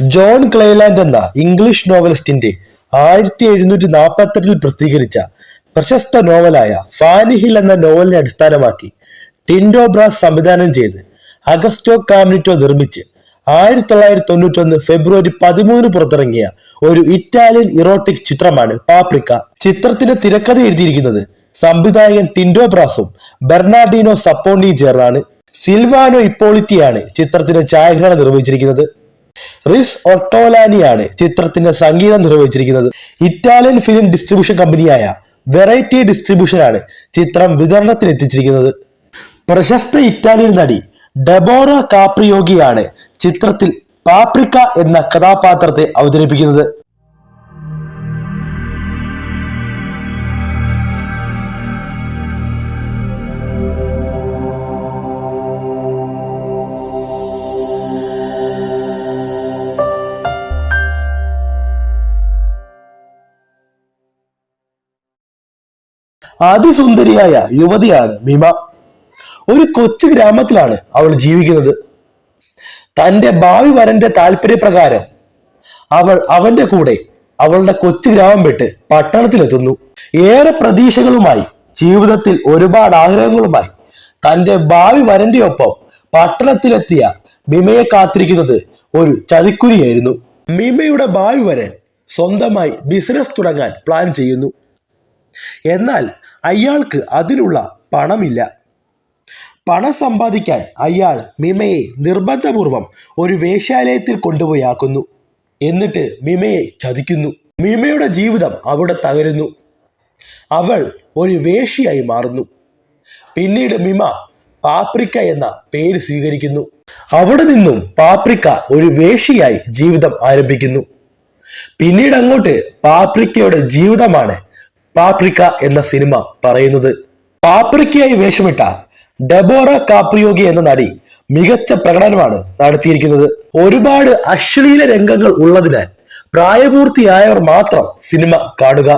John ക്ലേലാൻഡ് എന്ന English നോവലിസ്റ്റിന്റെ ആയിരത്തി എഴുന്നൂറ്റി നാൽപ്പത്തെട്ടിൽ പ്രസിദ്ധീകരിച്ച പ്രശസ്ത നോവലായ ഫാനി ഹിൽ എന്ന നോവലിനെ അടിസ്ഥാനമാക്കി ടിൻഡോ ബ്രാസ് സംവിധാനം ചെയ്ത് അഗസ്റ്റോ കാമിനിറ്റോ നിർമ്മിച്ച് ആയിരത്തി തൊള്ളായിരത്തി തൊണ്ണൂറ്റൊന്ന് ഫെബ്രുവരി പതിമൂന്നിന് പുറത്തിറങ്ങിയ ഒരു ഇറ്റാലിയൻ ഇറോട്ടിക് ചിത്രമാണ് പാപ്രിക്ക. ചിത്രത്തിന്റെ തിരക്കഥ എഴുതിയിരിക്കുന്നത് സംവിധായകൻ ടിൻഡോ ബ്രാസും ബെർണാർഡിനോ സപ്പോണി ചേർന്നാണ്. സിൽവാനോ ഇപ്പോളിറ്റിയാണ് ചിത്രത്തിന്റെ ഛായാഗ്രഹണം നിർവഹിച്ചിരിക്കുന്നത്. റിസ് ഒട്ടോലാനിയാണ് ചിത്രത്തിന്റെ സംഗീതം നിർവഹിച്ചിരിക്കുന്നത്. ഇറ്റാലിയൻ ഫിലിം ഡിസ്ട്രിബ്യൂഷൻ കമ്പനിയായ വെറൈറ്റി ഡിസ്ട്രിബ്യൂഷനാണ് ചിത്രം വിതരണത്തിന് എത്തിച്ചിരിക്കുന്നത് പ്രശസ്ത ഇറ്റാലിയൻ നടി ഡെബോറ കാപ്രിയോഗിയാണ് ചിത്രത്തിൽ പാപ്രിക്ക എന്ന കഥാപാത്രത്തെ അവതരിപ്പിക്കുന്നത്. അതിസുന്ദരിയായ യുവതിയാണ് മിമ ഒരു കൊച്ചു ഗ്രാമത്തിലാണ് അവൾ ജീവിക്കുന്നത്. തന്റെ ഭാവി വരന്റെ താല്പര്യപ്രകാരം അവൾ അവന്റെ കൂടെ അവളുടെ കൊച്ചു ഗ്രാമം വിട്ട് പട്ടണത്തിലെത്തുന്നു. ഏറെ പ്രതീക്ഷകളുമായി ജീവിതത്തിൽ ഒരുപാട് ആഗ്രഹങ്ങളുമായി തന്റെ ഭാവി വരന്റെ ഒപ്പം പട്ടണത്തിലെത്തിയ മിമയെ കാത്തിരിക്കുന്നത് ഒരു ചതിക്കുരിയായിരുന്നു. മിമയുടെ ഭാവി വരൻ സ്വന്തമായി ബിസിനസ് തുടങ്ങാൻ പ്ലാൻ ചെയ്യുന്നു. എന്നാൽ അയാൾക്ക് അതിനുള്ള പണമില്ല. പണം സമ്പാദിക്കാൻ അയാൾ മിമയെ നിർബന്ധപൂർവം ഒരു വേശ്യാലയത്തിൽ കൊണ്ടുപോയാക്കുന്നു. എന്നിട്ട് മിമയെ ചതിക്കുന്നു. മിമയുടെ ജീവിതം അവിടെ തകരുന്നു. അവൾ ഒരു വേശ്യയായി മാറുന്നു. പിന്നീട് മിമ പാപ്രിക്ക എന്ന പേര് സ്വീകരിക്കുന്നു. അവിടെ നിന്നും പാപ്രിക്ക ഒരു വേശ്യയായി ജീവിതം ആരംഭിക്കുന്നു. പിന്നീട് അങ്ങോട്ട് പാപ്രിക്കയുടെ ജീവിതമാണ് പാപ്രിക്ക എന്ന സിനിമ പറയുന്നത്. പാപ്രിക്കയായി വേഷമിട്ട ഡെബോറ കാപ്രിയോഗി എന്ന നടി മികച്ച പ്രകടനമാണ് നടത്തിയിരിക്കുന്നത്. ഒരുപാട് അശ്ലീല രംഗങ്ങൾ ഉള്ളതിനാൽ പ്രായപൂർത്തിയായവർ മാത്രം സിനിമ കാണുക